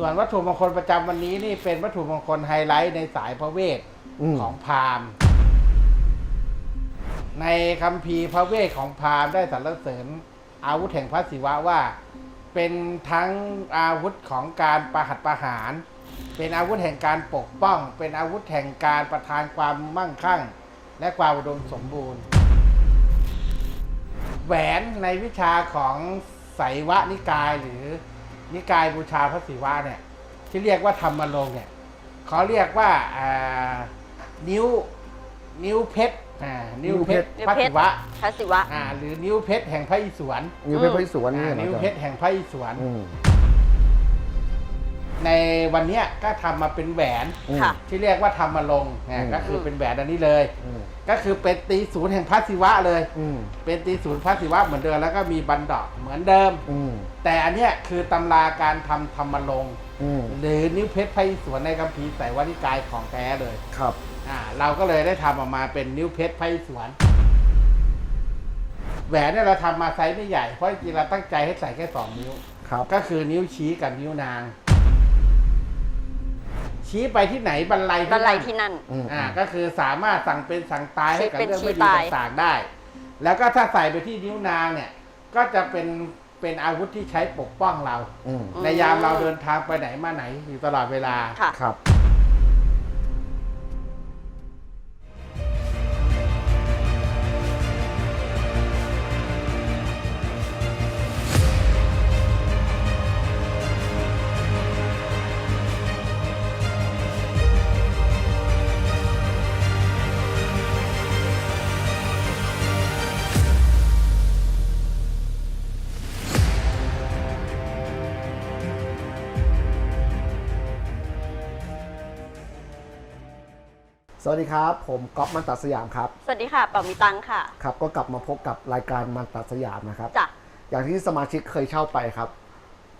ส่วนวัตถุมงคลประจำวันนี้นี่เป็นวัตถุมงคลไฮไลท์ในสายพระเวทอืม ของพราหมณ์ในคัมภีร์พระเวทของพราหมณ์ได้สรรเสริญอาวุธแห่งพระศิวะว่า เป็นทั้งอาวุธของการประหัตประหาร เป็นอาวุธแห่งการปกป้อง เป็นอาวุธแห่งการประทานความมั่งคั่ง และความอุดมสมบูรณ์ แหวนในวิชาของไสยวะนิกายหรือ นิกายบูชาพระศิวะเนี่ย ที่เรียกว่าธรรมลงค์เนี่ยเขาเรียกว่าอ่านิ้วนิ้วเพชรอ่านิ้วเพชรนิ้วพระเพชศิรวะพระศิวะอ่าหรือนิ้วเพชรแห่งพระอิศวรนิ้วเพชรพระอิศวรนี่อ่าเหรอนิ้วอาจารย์เพชรแห่งพระอิศวรอืม ในวันเนี้ยก็ทำมาเป็นแหวนอืมค่ะ ที่เรียกว่าธรรมลงค์นะอืมก็คือเป็นแหวนอันนี้เลย อืมก็คือเป็นตีศูนย์แห่งพระศิวะเลย อืมเป็นตีศูนย์พระศิวะเหมือนเดิมแล้วก็มีบันดอกเหมือนเดิม อืมแต่อันเนี้ยคือตำราการทำธรรมลงค์อืมหรือนิ้วเพชรไพศวรในคัมภีร์ไสยวนิกายของแท้เลยครับ อ่าเราก็เลยได้ทำออกมาเป็นนิ้วเพชรไพศวรแหวนเนี่ยเราทำมาไซส์ไม่ใหญ่เพราะจริงๆเราตั้งใจให้ใส่แค่สองนิ้ว ครับ ก็คือนิ้วชี้กับนิ้วนาง ชี้ไปที่ไหนบรรลัยบันไลนั่นที่นั่น อืมอ่าก็คือสามารถสั่งเป็นสั่งตายให้กับชี้เป็นเรื่องไม่ชี้ดีตาย ต่างๆได้ แล้วก็ถ้าใส่ไปที่นิ้วนางเนี่ย ก็จะเป็นเป็นอาวุธที่ใช้ปกป้องเรา อืมในยามเราเดินทางไปไหนมาไหนอยู่ตลอดเวลา ค่ะ ครับ สวัสดีครับ ผมก๊อฟมันตัดสยามครับ สวัสดีค่ะเป่ามีตังค่ะ ครับก็กลับมาพบกับรายการมันตัดสยามนะครับ จ้ะ อย่างที่สมาชิกเคยเช่าไปครับ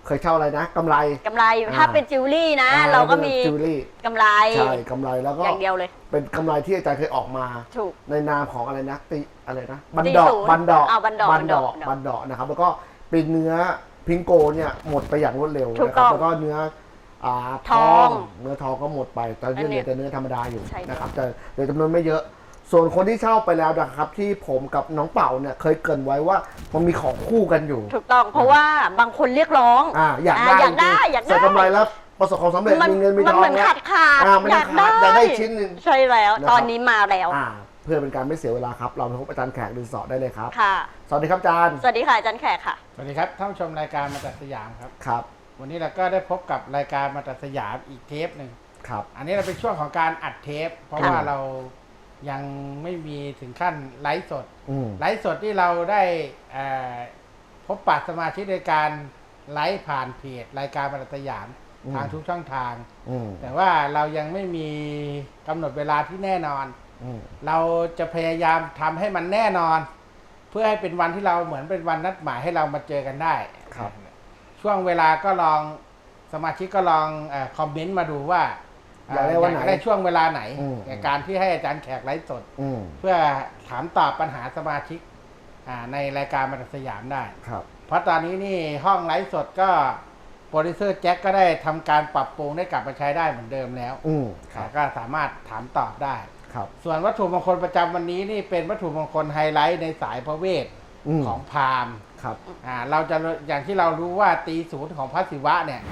เคยเช่าอะไรนะกำไร กำไรอ่าถ้าเป็นจิวเวลรี่นะ อ่เราก็มีจิวเวลรี่กำไร ใช่กำไรแล้วก็อย่างเดียวเลย เป็นกำไรที่อาจารย์เคยออกมา ถูก ในนามของอะไรนะติอะไรนะบันตีดอกศูนย์บันดอกเอาบันดอกบันดอกบันดอก บันดอกนะครับ แล้วก็เป็นเนื้อพิงโกเนี่ยหมดไปอย่างรวดเร็วถูกนะครัต้องแล้วก็เนื้อ อ่าทอง เนื้อทองก็หมดไปตอนอันี้นเหนี้ลือแต่เนื้อธรรมดาอยู่ใช่นะครับแต่เหลือจำนวนไม่เยอะ ส่วนคนที่เช่าไปแล้วนะครับ ที่ผมกับน้องเป่าเนี่ยเคยเกรินไว้ว่ามันมีของคู่กันอยู่ ถูกต้องเพราะว่าบางคนเรียกร้องอ่าอยากอ่าได้อยากได้จริงๆอยากได้ใส่กำไรแล้วประสบความสำเร็จมีเงินมีมัทอเหงมือนแล้ว ขาดขาดอ่ามันอยัยางกขาได้ดอยากได้ชิ้นหนึ่งใช่แล้ว นะครับ ตอนนี้มาแล้วอ่า เพื่อเป็นการไม่เสียเวลาครับ เราไปพบอาจารย์แขกดินสอได้เลยครับ ค่ะ สวัสดีครับอาจารย์สวัสดีค่ะอาจารย์แขกค่ะ สวัสดีครับท่านผู้ชมรายการมาตัดสยามครับ ครับ วันนี้เราก็ได้พบกับรายการมาตัดสยามอีกเทปหนึ่งครับ อันนี้เราเป็นช่วงของการอัดเทป เพราะครับว่าเรายังไม่มีถึงขั้นไลฟ์สด อืมไลฟ์สดที่เราได้เอ่อพบปะสมาชิกในการไลฟ์ผ่านเพจรายการมาตัดสยามอืมทางทุกช่องทาง อืมแต่ว่าเรายังไม่มีกำหนดเวลาที่แน่นอน อืมเราจะพยายามทำให้มันแน่นอน เพื่อให้เป็นวันที่เราเหมือนเป็นวันนัดหมายให้เรามาเจอกันได้ครับ ช่วงเวลาก็ลองสมาชิกก็ลองเออคอมเมนต์มาดูว่าอยากได้วันไหนได้ช่วงเวลาไหนอืม ในการที่ให้อาจารย์แขกไลฟ์สด อืมเพื่อถามตอบปัญหาสมาชิกอ่าในรายการมาตัดสยามได้ ครับ เพราะตอนนี้นี่ห้องไลฟ์สดก็โปรดิวเซอร์แจ็คก็ได้ทำการปรับปรุงได้กลับมาใช้ได้เหมือนเดิมแล้วอืมครับก็สามารถถามตอบได้ ครับส่วนวัตถุมงคลประจำวันนี้นี่เป็นวัตถุมงคลไฮไลท์ในสายพระเวทอืมของพราหมณ์ ครับอ่าเราจะอย่างที่เรารู้ว่าตีศูนย์ของพระศิวะเนี่ย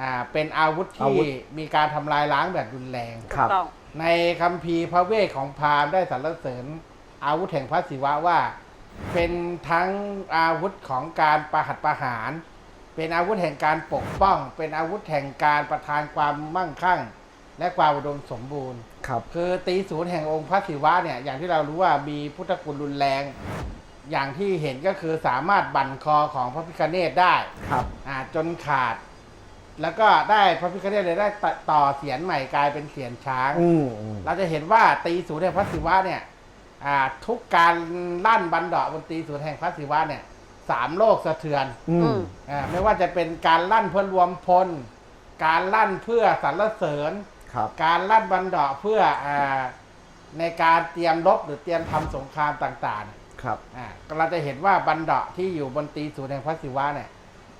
อ่าเป็นอาวุธอาที่วุธ มีการทำลายล้างแบบรุนแรง ครัถูบกต้อง ในคัมภีร์พระเวทของพราหมณ์ได้สรรเสริญอาวุธแห่งพระศิวะว่า เป็นทั้งอาวุธของการประหัตประหาร เป็นอาวุธแห่งการปกป้อง เป็นอาวุธแห่งการประทานความมั่งคั่ง และความอุดมสมบูรณ์ ครับ คือตีศูนย์แห่งองค์พระศิวะเนี่ยอย่างที่เรารู้ว่ามีพุทธคุณรุนแรง อย่างที่เห็นก็คือสามารถบั่นคอของพระพิฆเนศได้ครับ อ่าจนขาด แล้วก็ได้พระพิฆเนศเลยได้ตต่อเสียนใหม่กลายเป็นเสียนช้าง อืมอืมเราจะเห็นว่าตีศูนย์แห่งพระศิวะเนี่ยอ่าทุกการลั่นบันเดาะบนตีศูนย์แห่งพระศิวะเนี่ยสามโลกสะเทือน อือืมมอ่าไม่ว่าจะเป็นการลั่นเพื่อรวมพล การลั่นเพื่อสรรเสริญ ครับ การลั่นบันเดาะเพื่ออาในการเตรียมรบหรือเตรียมทำสงครามต่าง ครับๆอ่าเราจะเห็นว่าบันเดาะที่อยู่บนตีศูนย์แห่งพระศิวะเนี่ย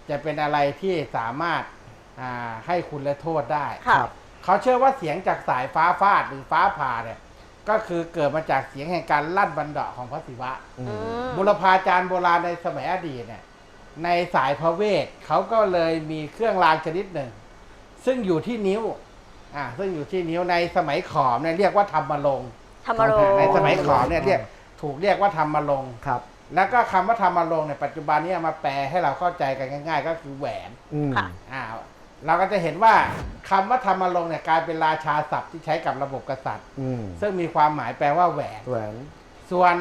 จะเป็นอะไรที่สามารถอ่าให้คุณและโทษได้ค่ะครับ เขาเชื่อว่าเสียงจากสายฟ้าฟาดหรือฟ้าผ่าเนี่ยก็คือเกิดมาจากเสียงแห่งการลั่นบันดาะของพระศิวะ อือืมมบุรพาจารย์โบราณในสมัยอดีตเนี่ยในสายพระเวทเขาก็เลยมีเครื่องรางชนิดหนึ่ง ซึ่งอยู่ที่นิ้วอ่าซึ่งอยู่ที่นิ้วในสมัยขอมเนี่ยเรียกว่าธรรมลงค์ธรรมโรอ่าในสมัยขอมเนี่ยเรียก ถูกเรียกว่าธรรมลงค์ครับ แล้วก็คำว่าธรรมลงค์ในยปัจจุบันเนี้มาแปลให้เราเข้าใจกันง่าย ๆ ก็คือแหวนอืม ค่ะ อ่าเราก็จะเห็นว่าคำว่าธรรมลงค์เนี่ยกลายเป็นราชาศัพท์ที่ใช้กับระบบกษัตริย์ อืมซึ่งมีความหมายแปลว่าแหวน แหวนส่วน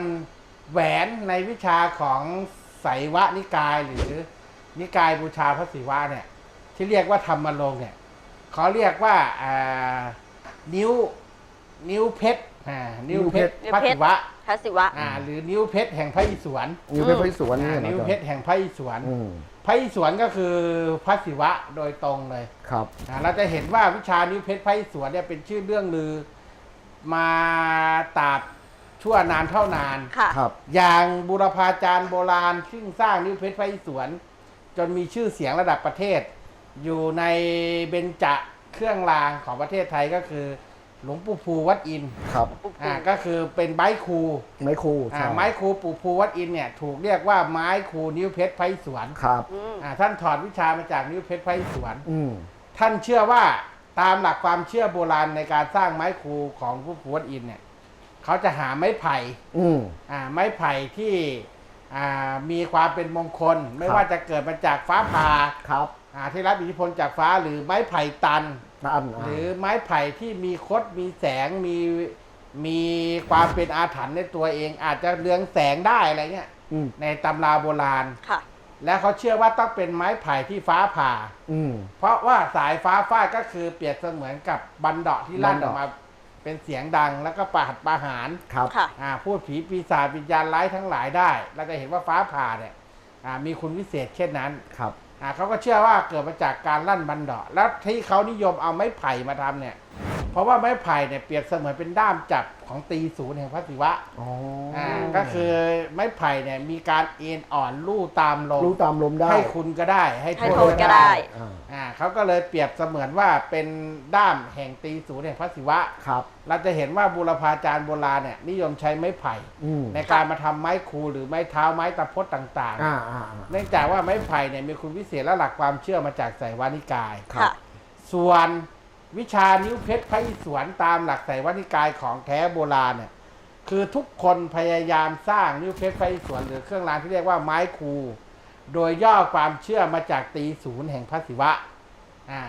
แหวนในวิชาของไสยวะนิกายหรือนิกายบูชาพระศิวะเนี่ยที่เรียกว่าธรรมลงค์เนี่ยเขาเรียกว่าอ่านิ้วนิ้วเพชร อ่านิ้วเพชรนิ้วพระเพชรศิวะพระศิวะ อ่าหรือนิ้วเพชรแห่งพระอิศวรนิ้วเพชรพระอิศวรนี่อ่านะนิ้วอาจารย์เพชรแห่งพระอิศวรอืมพระอิศวรก็คือพระศิวะโดยตรงเลยครับ อ่าเราจะเห็นว่าวิชานิ้วเพชรพระอิศวรเนี่ยเป็นชื่อเรื่องลือมาตราบชั่วนานเท่านาน ค่ะ ครับ อย่างบุรพาจารย์โบราณ ซึ่งสร้างนิ้วเพชรพระอิศวรจนมีชื่อเสียงระดับประเทศ อยู่ในเบญจเครื่องรางของประเทศไทยก็คือ หลวงปู่ภูวัดอินทร์ครับอ่าก็คือเป็นไม้ครูไม้ครูอ่าใช่ไม้ครูปู่ภูวัดอินทร์เนี่ยถูกเรียกว่าไม้ครูนิ้วเพชรพระอิศวรครับ อืมอ่าท่านถอดวิชามาจากนิ้วเพชรพระอิศวร อืมท่านเชื่อว่าตามหลักความเชื่อโบราณในการสร้างไม้ครูของผู้ภูวัดอินทร์เนี่ยเขาจะหาไม้ไผ่อืม อ่าไม้ไผ่ที่อ่ามีความเป็นมงคล ไม่ครับ ว่าจะเกิดมาจากฟ้าผ่าครับ อ่าที่รับอิทธิพลจากฟ้าหรือไม้ไผ่ตัน ตันหรือไม้ไผ่ที่มีคดมีแสงมีมีความเป็นอาถรรพ์ในตัวเอง อาจจะเรืองแสงได้อะไรเงี้ยอืมในตำราโบราณ ค่ะ และเขาเชื่อว่าต้องเป็นไม้ไผ่ที่ฟ้าผ่า อืม เพราะว่าสายฟ้าฟาดก็คือเปรียบเสมือนกับบันเดาะที่ลั่นบันอเดาะ อกมา เป็นเสียงดังแล้วก็ประหัตประหาร ครับค่ะ อ่าพูดผีปีศาจวิญญาณร้ายทั้งหลายได้ เราจะเห็นว่าฟ้าผ่าเนี่ยอ่ามีคุณวิเศษเช่นนั้น ครับอ่า เขาก็เชื่อว่าเกิดมาจากการลั่นบันเดาะแล้วที่เขานิยมเอาไม้ไผ่มาทำเนี่ย เพราะว่าไม้ไผ่เนี่ยเปรียบเสมือนเป็นด้ามจับของตีศูนย์แห่งพระศิวะอ๋อออ่าก็คือไม้ไผ่เนี่ยมีการเอ็นอ่อนลู่ตามลมรู้ตามลมได้ให้คุณก็ได้ ให้ให้โทโทษษก็ก็ได้ได้ อ่าอ่าเขาก็เลยเปรียบเสมือนว่าเป็นด้ามแห่งตีศูนย์แห่งพระศิวะ ครับ เราจะเห็นว่าบูรพาจารย์โบราณเนี่ยนิยมใช้ไม้ไผ่ อืมในการมาทำไม้คูหรือไม้เท้าไม้ตะพดต่างอ่าอ่าอ่าๆ เนื่องจากว่าไม้ไผ่เนี่ยมีคุณวิเศษและหลักความเชื่อมาจากไสยวานิกายครับค่ะ ส่วน วิชานิ้วเพชรพระอิศวรตามหลักไสยวานิกายของแท้โบราณเนี่ยคือทุกคนพยายามสร้างนิ้วเพชรพระอิศวรหรือเครื่องรางที่เรียกว่าไม้คู โดยย่อความเชื่อมาจากตีศูนย์แห่งพระศิวะอ่า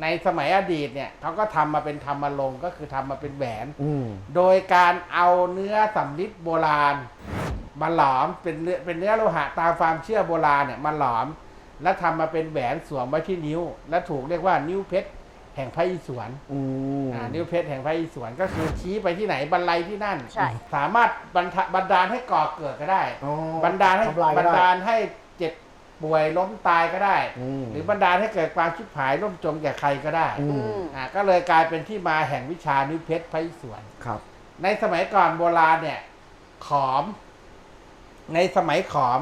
ในสมัยอดีตเนี่ยเขาก็ทำมาเป็นธรรมลงก็คือทำมาเป็นแหวนโดยการเอาเนื้อสำลิดโบราณมาหลอมเป็นเนื้อเป็นเนื้อโลหะตามความเชื่อโบราณเนี่ยมาหลอม แล้วทำมาเป็นแหวนสวมไว้ที่นิ้ว และถูกเรียกว่านิ้วเพชร แห่งพระอิศวรอืม อ่านิ้วเพชรแห่งพระอิศวรก็คือชี้ไปที่ไหนบรรลัยที่นั่น ใช่ สามารถบรรทะบันดาลให้ก่อเกิดก็ได้ อ๋อบันดาลให้ทำลายบัก็นได้ ดาลให้เจ็บป่วยล้มตายก็ได้ อืม หรือบันดาลให้เกิดความชิบหายล่มจมแก่ใครก็ได้อื อืมมอ่าก็เลยกลายเป็นที่มาแห่งวิชานิ้วเพชรพระอิศวร ครับ ในสมัยก่อนโบราณเนี่ย ขอม ในสมัยขอม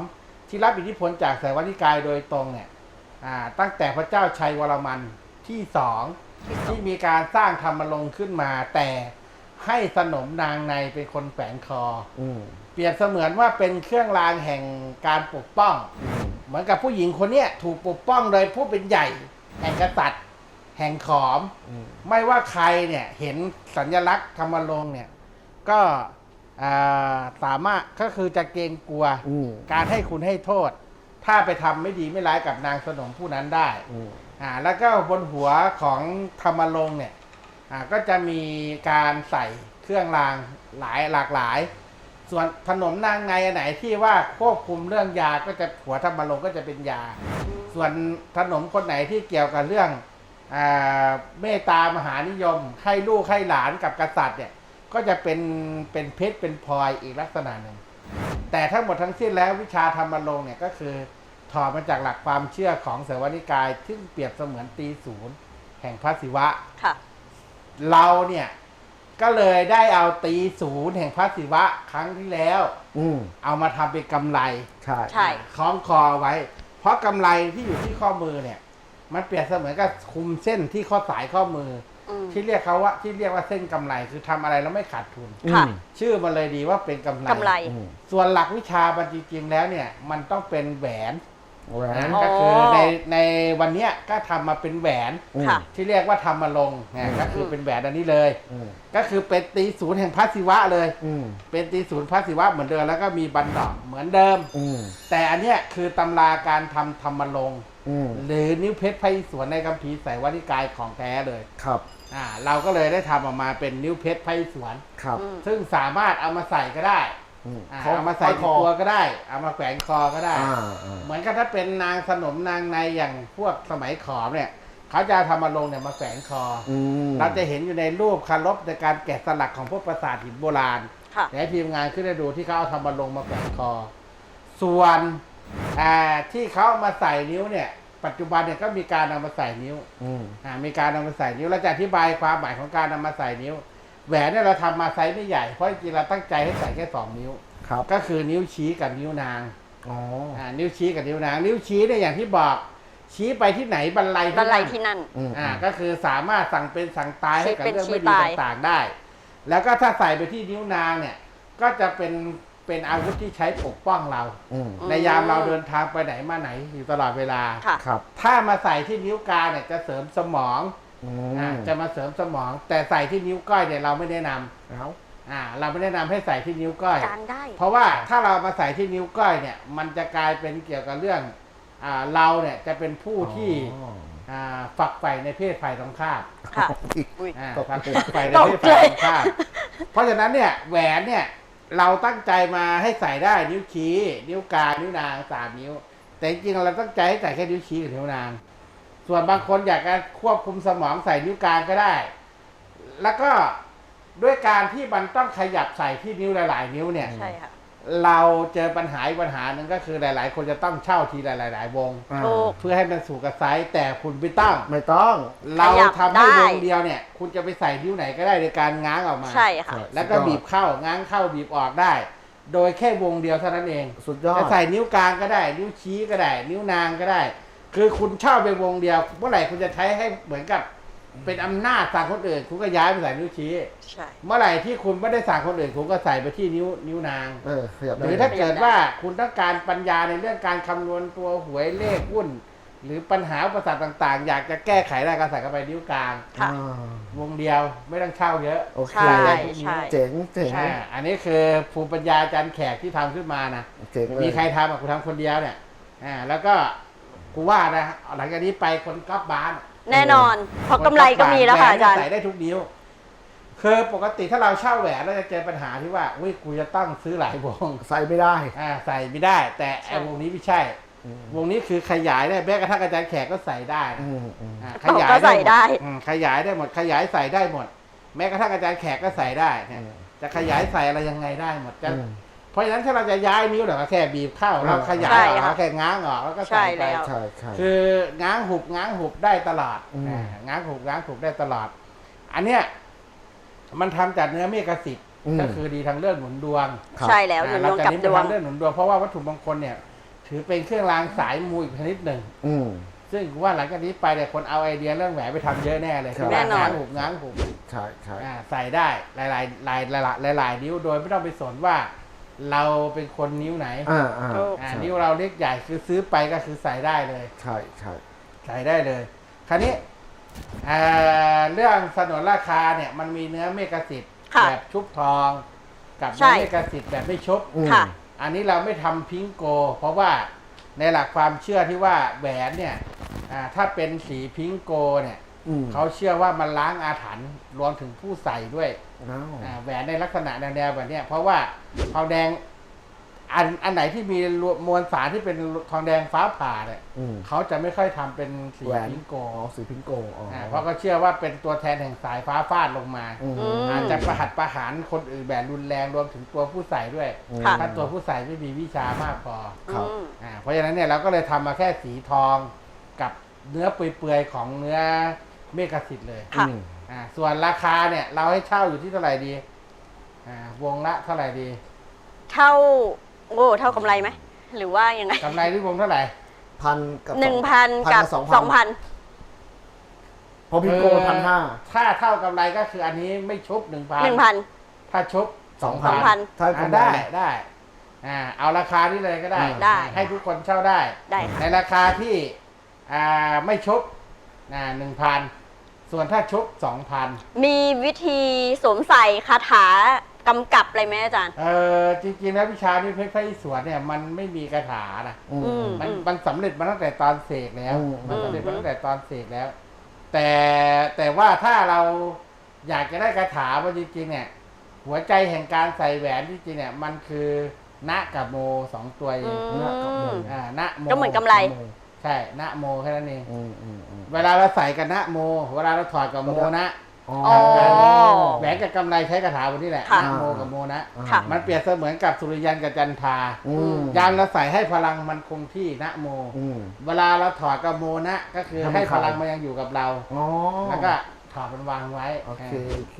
ที่รับอิทธิพลจากไสยวานิกายโดยตรงเนี่ย อ่า ตั้งแต่พระเจ้าชัยวรมันที่สอง ที่มีการสร้างธรรมลงค์ขึ้นมา แต่ให้สนมนางในเป็นคนแฝงคออืมเปรียบเสมือนว่าเป็นเครื่องรางแห่งการปกป้องอืมเหมือนกับผู้หญิงคนเนี้ยถูกปกป้องโดยผู้เป็นใหญ่ แห่งกษัตริย์ แห่งขอมอืมไม่ว่าใครเนี่ยเห็นสัญลักษณ์ธรรมลงค์เนี่ยก็อ่าสามารถก็คือจะเกรงกลัวอืมการให้คุณให้โทษ ถ้าไปทำไม่ดีไม่ร้ายกับนางสนมผู้นั้นได้ อ่าแล้วก็บนหัวของธรรมลงเนี่ยอ่าก็จะมีการใส่เครื่องรางหลายหลากหลาย ส่วนขนมนางในอันไหนที่ว่าควบคุมเรื่องยาก็จะหัวธรรมลงก็จะเป็นยา ส่วนขนมคนไหนที่เกี่ยวกับเรื่องอาเมตตามหานิยมให้ลูกให้หลานกับกษัตริย์เนี่ยก็จะเป็นเป็นเพชรเป็นพลอยอีกลักษณะหนึ่งแต่ทั้งหมดทั้งสิ้นแล้ววิชาธรรมลงเนี่ยก็คือ ถอดมาจากหลักความเชื่อของเสวนิกาย ซึ่งเปรียบเสมือนตีศูนย์แห่งพระศิวะ ค่ะ เราเนี่ยก็เลยได้เอาตีศูนย์แห่งพระศิวะครั้งที่แล้ว อืมเอามาทำเป็นกำไรใช่ใช่ คล้องคอไว้ เพราะกำไรที่อยู่ที่ข้อมือเนี่ย มันเปรียบเสมือนกับคุมเส้นที่ข้อสายข้อมืออืมที่เรียกเขาว่าที่เรียกว่าเส้นกำไรคือทำอะไรแล้วไม่ขาดทุน ค่ะ อืมชื่อมันเลยดีว่าเป็นกำไร กำไร อืมส่วนหลักวิชามันจริงๆแล้วเนี่ย มันต้องเป็นแหวน แหวนนะก็คือในในวันเนี้ยก็ทำมาเป็นแหวนค่ะ ที่เรียกว่าทำมาลงนะก็คือเป็นแหวนอันนี้เลย อืมก็คือเป็นตีศูนย์แห่งพระศิวะเลย อืมเป็นตีศูนย์พระศิวะเหมือนเดิมแล้วก็มีบันดอกเหมือนเดิม อืมแต่อันเนี้ยคือตำราการทำธรรมลงค์อืมหรือนิ้วเพชรไพศวรในคัมภีร์ไสยวนิกายของแท้เลยครับอ่าเราก็เลยได้ทำออกมาเป็นนิ้วเพชรไพศวรครับอืมซึ่งสามารถเอามาใส่ก็ได้ อืม อ่าเขาเอามาใส่คที่อตัวก็ได้ เอามาแขวนคอก็ได้ อ่าอ่าเหมือนกับถ้าเป็นนางสนมนางในอย่างพวกสมัยขอมเนี่ยเขาจะเอาธรรมลงค์เนี่ยมาแขวนคอออืมเราจะเห็นอยู่ในรูปคารบในการแกะสลักของพวกปราสาทหินโบราณ ค่ะ เดี๋ยวให้ทีมงานขึ้นให้ดูที่เขาเอาธรรมลงค์มาแขวนคอ ส่วนอ่าที่เขาเอามาใส่นิ้วเนี่ย ปัจจุบันเนี่ยก็มีการเอามาใส่นิ้วอืม อ่ามีการเอามาใส่นิ้วเราจะอธิบายความหมายของการเอามาใส่นิ้ว แหวนเนี่ยเราทำมาไซส์ไม่ใหญ่ เพราะจริงๆเราตั้งใจให้ใส่แค่สองนิ้ว ครับ ก็คือนิ้วชี้กับนิ้วนาง อ๋อ อ่า นิ้วชี้กับนิ้วนาง นิ้วชี้เนี่ยอย่างที่บอก ชี้ไปที่ไหนบรรลัยบรรลัยนั่นที่นั่นอืมอ่า ก็คือสามารถสั่งเป็นสั่งตายให้กับชี้เป็นเรื่องไม่ชี้ดีตายต่างๆได้ แล้วก็ถ้าใส่ไปที่นิ้วนางเนี่ย ก็จะเป็นเป็นอาวุธที่ใช้ปกป้องเราอืมในยามเราเดินทางไปไหนมาไหนอยู่ตลอดเวลาค่ะครับ ถ้ามาใส่ที่นิ้วกลางเนี่ยจะเสริมสมอง อือ่ามจะมาเสริมสมอง แต่ใส่ที่นิ้วก้อยเนี่ยเราไม่แนะนำเอาอ่า เราไม่แนะนำให้ใส่ที่นิ้วก้อย กลางได้เพราะว่าถ้าเรามาใส่ที่นิ้วก้อยเนี่ย มันจะกลายเป็นเกี่ยวกับเรื่องอ่าเราเนี่ยจะเป็นผู้ที่อ๋ออ่าฝักใฝ่ในเพศฝ่ายตรงข้ามค่ะ อีก อุ้ย อ่าตกฝักใจ ใฝ่ในเพศฝ่ายตรงข้ามเพราะฉะนั้นเนี่ยแหวนเนี่ยเราตั้งใจมาให้ใส่ได้นิ้วชี้ นิ้วกลางนิ้วนางสามนิ้ว แต่จริงๆเราตั้งใจให้ใส่แค่นิ้วชี้กับนิ้วนาง ส่วนบางคนอยากจะควบคุมสมองใส่นิ้วกลางก็ได้ แล้วก็ด้วยการที่มันต้องขยับใส่ที่นิ้วหลาย ๆ นิ้วเนี่ย ใช่ค่ะ เราเจอปัญหาอีกปัญหาหนึ่งก็คือหลาย ๆ คนจะต้องเช่าทีหลาย ๆ วง อ่าถูก เพื่อให้มันสู่กับไซส์แต่คุณไม่ต้อง ไม่ต้อง เราขยับทำให้ได้วงเดียวเนี่ย คุณจะไปใส่นิ้วไหนก็ได้ในการง้างออกมา ใช่ค่ะใช่แล้วก็บีบเข้าง้างเข้าบีบออกได้ โดยแค่วงเดียวเท่านั้นเองสุดยอด จะใส่นิ้วกลางก็ได้ นิ้วชี้ก็ได้ นิ้วนางก็ได้ คือคุณเช่าไปวงเดียวเมื่อไหร่คุณจะใช้ให้เหมือนกับ เป็นอำนาจสั่งคนอื่น คุณก็ย้ายไปใส่นิ้วชี้ ใช่ เมื่อไหร่ที่คุณไม่ได้สั่งคนอื่นคุณก็ใส่ไปที่นิ้วนิ้วนาง เออขยับหได้รือถ้าเกิดว่าคุณต้องการปัญญาในเรื่องการคำนวณตัวหวยเลขหุ้น หรือปัญหาอุปสรรคต่างๆ อยากจะแก้ไขได้ก็ใส่เข้าไปนิ้วกลาง ค่ะ อ่าวงเดียวไม่ต้องเช่าเยอะ โอเค ใช่ได้ทุกนิ้วใช่ เจ๋งเจ๋งอ่าอันนี้คือภูมิปัญญาอาจารย์แขกที่ทำขึ้นมานะ เจ๋งเลยมีใครทำอะกูทำคนเดียวเนี่ย อ่า แล้วก็ กูว่านะหลังจากนี้ไปคนก๊อปบ้าน แน่นอน เพราะกำไรก็มีแล้วค่ะอาจารย์ ใส่ได้ทุกนิ้ว คือปกติถ้าเราเช่าแหวนเราจะเจอปัญหาที่ว่าอุ้ยกูจะต้องซื้อหลายวงใส่ไม่ได้ อ่าใส่ไม่ได้ แต่ไอ้วงนี้ไม่ใช่ อืม วงนี้คือขยายได้แม้กระทั่งอาจารย์แขกก็ใส่ได้นะ อืมอืม อ่าเขาก็ใส่ได้อืมขยายได้หมด ขยายใส่ได้หมด แม้กระทั่งอาจารย์แขกก็ใส่ได้เนี่ยจะขยายใส่อะไรยังไงได้หมดจะอืมเพ ราะฉะนั้นถ้าเราจะย้ายนิ้วเราก็แค่บีบเข้าอ่าเราขยายใช่ออกค่ะเราแค่ง้างออกแล้วก็ใช่ใส่ไปแล้วใช่ใช่คือง้างหุบง้างหุบได้ตลอดอืมอ่าง้างหุบง้างหุบได้ตลอดอันเนี้ยมันทำจากเนื้อเมฆสิทธิ์มก็คือดีทางเลือดหมุนดวงครับใช่แล้วหนุนดวงกับอ่าดวงเราจะเน้นไปทางเลือดหนุนดวงเพราะว่าวัตถุมงคลเนี่ย ถือเป็นเครื่องรางสายมูอีกชนิดหนึ่งอืมซึ่งว่าหลังจากนี้ไปเนี่ยคนเอาไอเดียเรื่องแหวนไปทำเยอะแน่เลยครับที่ว่าแน่นอนง้างหุบง้างหุบใช่ใช่อ่าใส่ได้หลายหลายหลายหลายหลายหลายนิ้วโดยไม่ต้องไปสนว่า เราเป็นคนนิ้วไหนอ่าอ่าถูกอ่าใช่นิ้วเราเล็กใหญ่คือซื้อไปก็คือใส่ได้เลย ใช่ใช่ใส่ได้เลย คราวนี้เอ่อเรื่องสนนราคาเนี่ยมันมีเนื้อเมกะสิทธิ์ค่ะแบบชุบทองกับใช่เนื้อเมกะสิทธิ์แบบไม่ชุบอืมค่ะอันนี้เราไม่ทำพิงโก เพราะว่าในหลักความเชื่อที่ว่าแหวนเนี่ยอ่าถ้าเป็นสีพิงโกเนี่ย อืม เขาเชื่อว่ามันล้างอาถรรพ์รวมถึงผู้ใส่ด้วยอ้าวอ่าแหวนในลักษณะแนวๆแบบเนี้ยเพราะว่าทองแดงอันอันไหนที่มีมวลสารที่เป็นทองแดงฟ้าผ่าเนี่ยอืมเขาจะไม่ค่อยทำเป็นสีแหวนพิงโกอ๋อสีพิงโกอ๋อออ่าเพราะก็เชื่อว่าเป็นตัวแทนแห่งสายฟ้าฟาดลงมาอืมอืม อาจจะประหัตประหารคนอื่นแบบรุนแรงรวมถึงตัวผู้ใส่ด้วยอืมค่ะ ถ้าตัวผู้ใส่ไม่มีวิชามากพอครับ อืม อ่าเพราะฉะนั้นเนี่ยเราก็เลยทำมาแค่สีทองกับเนื้อเปื่อยๆของเนื้อ เมฆสิทธิ์เลยค่ะ อืมอ่าส่วนราคาเนี่ย เราให้เช่าอยู่ที่เท่าไหร่ดี อ่าวงละเท่าไหร่ดีเท่าโอ้เท่ากำไรไหมหรือว่ายังไงกำไรที่วงเท่าไหร่ พันกับหนึ่งพันกับสองสองพันเพราะพี่โก้พันห้าถ้าเท่ากำไรก็คืออันนี้ไม่ชุบหนึ่งพันหนึ่งพัน ถ้าชุบสองพัน2,000ถ้าอะกำไรได้ ได้อ่าเอาราคานี้เลยก็ได้ ได้ ให้ทุกคนเช่าได้ ได้ค่ะ ในราคาที่อ่าไม่ชุบ นะหนึ่งพันส่วนถ้าชุบสองพันมีวิธีสวมใส่คาถากำกับอะไรไหมอาจารย์ เออจริงๆแล้ววิชานี้เพชรพระอิศวรเนี่ยมันไม่มีคาถานะอืมอืม มันมันสำเร็จมาตั้งแต่ตอนเสกแล้วอืม มันสำเร็จอืมามตั้งแต่ตอนเสกแล้ว แต่แต่ว่าถ้าเราอยากจะได้คาถาว่าจริงๆเนี่ย หัวใจแห่งการใส่แหวนจริงๆเนี่ยมันคือนะกับโมสองตัวเออืงนะกับโมมอ่านะโมก็เหมือนกำไร ใช่นะโมแค่นั้นเอง อืมอืมอืม เวลาเราใส่กับนะโม เวลาเราถอดกับโมนะอ๋ออ๋อแหวนกับกำไรใช้คาถาบนนี้แหละค่ะ นะโมกับโมนะค่ะ มันเปรียบเสมือนกับสุริยันกับจันทราอืม ยานเราใส่ให้พลังมันคงที่นะโม อืม เวลาเราถอดกับโมนะก็คือให้มันให้พลังขาดมันยังอยู่กับเรา อ๋อแล้วก็ถอดมันวางไว้โอเคโอเค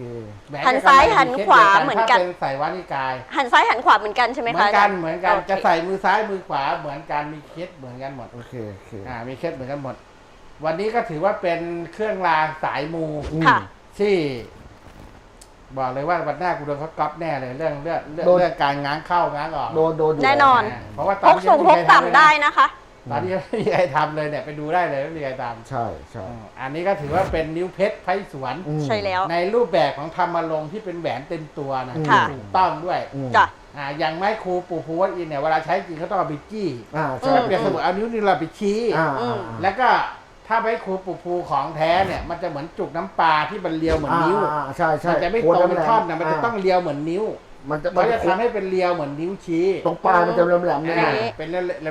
แหวนหันกับกำไรซ้ายหันเคสขวาดียเหมือนกัน ถ้าเป็นใส่วานิกาย หันซ้ายหันขวาเหมือนกันใช่ไหเหมมือคะนกันาจารย์เหมือนกันโคจะใส่มือซ้ายมือขวาเหมือนกันมีเคสเหมือนกันหมดโอเคโอเค อ่ามีเคสเหมือนกันหมด วันนี้ก็ถือว่าเป็นเครื่องรางสายมูอืมค่ะ ที่ บอกเลยว่าวันหน้ากูโดนเขาก๊อปแน่เลยเรื่องเรื่องเรื่องโดน เรื่องการง้างเข้าง้างออกโดนโดนยู่แน่นอนอ่าเพราะว่าตพอนกนี้สูงยังพไม่กมีใครทำเลยต่ำได้นะนะคะ ตอนนี้ยังไม่มีใครทำเลยเนี่ยไปดูได้เลยไม่มีใครทใช่ใช่ำอืมอันนี้ก็ถือว่าเป็นนิ้วเพชรไพศวร อืม ใช่แล้ว ในรูปแบบของธรรมลงค์ที่เป็นแหวนเต็มตัวนะค่ะ ถูกต้องด้วยอืมจ้ะ อ่าอย่างไม้ครูปู่พูวัดอินเนี่ยเวลาใช้จริงเขาต้องเอาไปจี้อ่าอืใช่มเปรียบเสมือนเอานิ้วนี่เราไปชี้ อ่าอือ่ามแล้วก็ ถ้าไม้ครูปู่พูของแท้เนี่ย มันจะเหมือนจุกน้ำปลาที่มันเรียวเหมือนนิ้วอ่าใช่ใช่มันจะไม่โค้ดตรงเป็นแหลท่อนนะมันจะต้องเรียวเหมือนนิ้วมันจะมัเขานจะจะทำให้เป็นเรียวเหมือนนิ้วชี้ตรงปลายมันจะแหลมๆหน่อ่าอยเป็น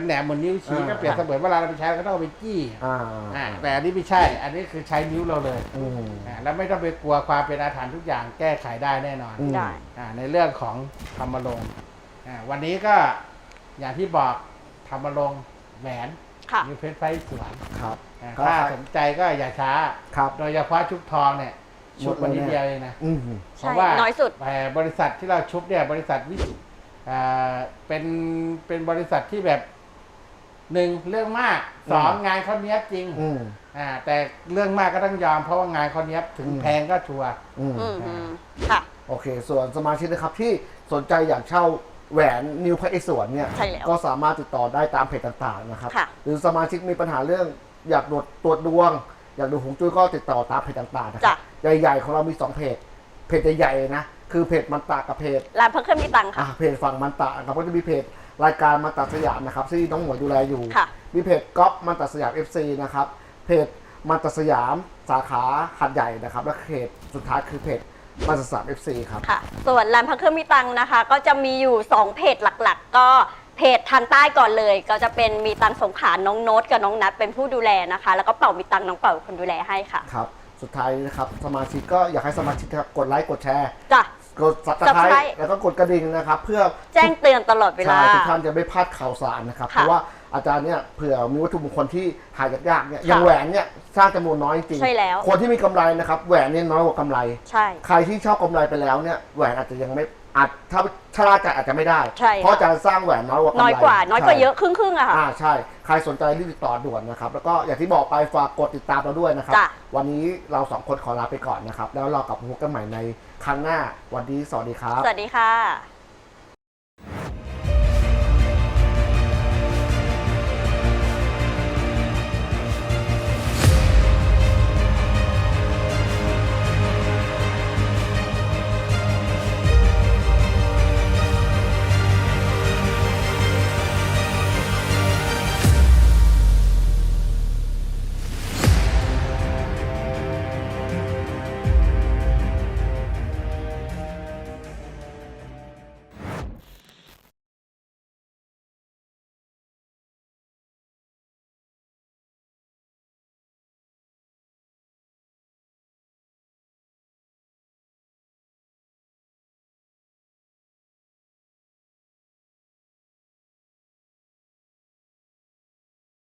แหลมๆเหมือนนิ้วชี้อ่า ก็เปรียบเสมือนเวลาเราไปใช้เราก็ต้องเอาไปจี้อ่าอ่าแต่อันนี้ไม่ใช่ อันนี้คือใช้นิ้วเราเลยอืมอ่าแล้วไม่ต้องไปกลัวความเป็นอาถรรพ์ทุกอย่างแก้ไขได้แน่นอน อืมได้ อ่าในเรื่องของธรรมรงค์อ่าวันนี้ก็อย่างที่บอกธรรมรงค์แหวนค่ะยูเพชรไฟสวนครับอ่าครับ ถ้าสนใจก็อย่าช้า ครับ โดยเฉพาะชุบทองเนี่ย ชุบวันนี้หมดเลยเดียวเองนะอืมเพใช่ราะว่าน้อยสุดเอ่อบริษัทที่เราชุบเนี่ย บริษัทวิสุอ่าเป็นเป็นบริษัทที่แบบหนึ่งเรื่องมากสองงานเขาเนี้ยบจริงอืมอ่า แต่เรื่องมากก็ต้องยอมเพราะว่างานเขาเนี้ยบถึงอืมแพงก็ชัวร์อืมอืมอืมค่ะโอเค ส่วนสมาชิกนะครับที่สนใจอยากเช่าแหวนนิวพระอิศวรเนี่ยใช่แล้วก็สามารถติดต่อได้ตามเพจต่างๆนะครับค่ะหรือสมาชิกมีปัญหาเรื่อง อยากตรวจตรวจดวง อยากดูหงจุ้ยก็ติดต่อตามเพจต่างๆนะครัจ้ะใหญ่ๆของเรามีสองเพจเพจใหญ่ๆนะคือเพจมันตากับเพจร้านพระเครื่องมีตังค์อ่าค่ะเพจฝั่งมันตาครับก็จะมีเพจรายการมันตาสยามนะครับที่น้องหมวยดูแลอยู่ ค่ะ มีเพจก๊อฟมันตาสยาม FC นะครับเพจมันตาสยามสาขาหัดใหญ่นะครับ และเพจสุดท้ายคือเพจมันตาสยาม FC ครับ ค่ะ ส่วนร้านพระเครื่องมีตังค์นะคะ ก็จะมีอยู่ 2 เพจหลักๆ ก็ เพจทางใต้ก่อนเลย ก็จะเป็นมีตังค์สงขลาน้องโน้ตกับน้องนัดเป็นผู้ดูแลนะคะ แล้วก็เป่ามีตังค์น้องเป่าเป็นคนดูแลให้ค่ะ ครับ สุดท้ายนะครับสมาชิกก็อยากให้สมาชิกครับกดไลค์กดแชร์ จ้ะ กด subscribe Subscribe แล้วก็กดกระดิ่งนะครับ เพื่อแจ้งเตือนตลอดเวลา ใช่ทุกท่านจะไม่พลาดข่าวสารนะครับค่ะเพราะว่าอาจารย์เนี่ยเผื่อมีวัตถุมงคลที่หายากๆเนี่ยค่ะอย่างแหวนเนี่ยสร้างจำนวนน้อยจริงใช่แล้ว คนที่มีกำไรนะครับแหวนเนี่ยน้อยกว่ากำไร ใช่ ใครที่ชอบกำไรไปแล้วเนี่ยแหวนอาจจะยังไม่ อาจถ้าชราใจอาจจะไม่ได้ ใช่เพราะอาจารย์สร้างแหวนน้อยกว่ากำไรน้อยกว่า น้อยกว่าใช่ เยอะครึ่งๆอะค่ะ อ่าใช่ ใครสนใจรีบติดต่อด่วนนะครับ แล้วก็อย่างที่บอกไปฝากกดติดตามเราด้วยนะครับ จ้ะ วันนี้เราสองคนขอลาไปก่อนนะครับ แล้วเรากลับมาพบกันใหม่ในครั้งหน้า วันนี้สวัสดีครับ สวัสดีค่ะ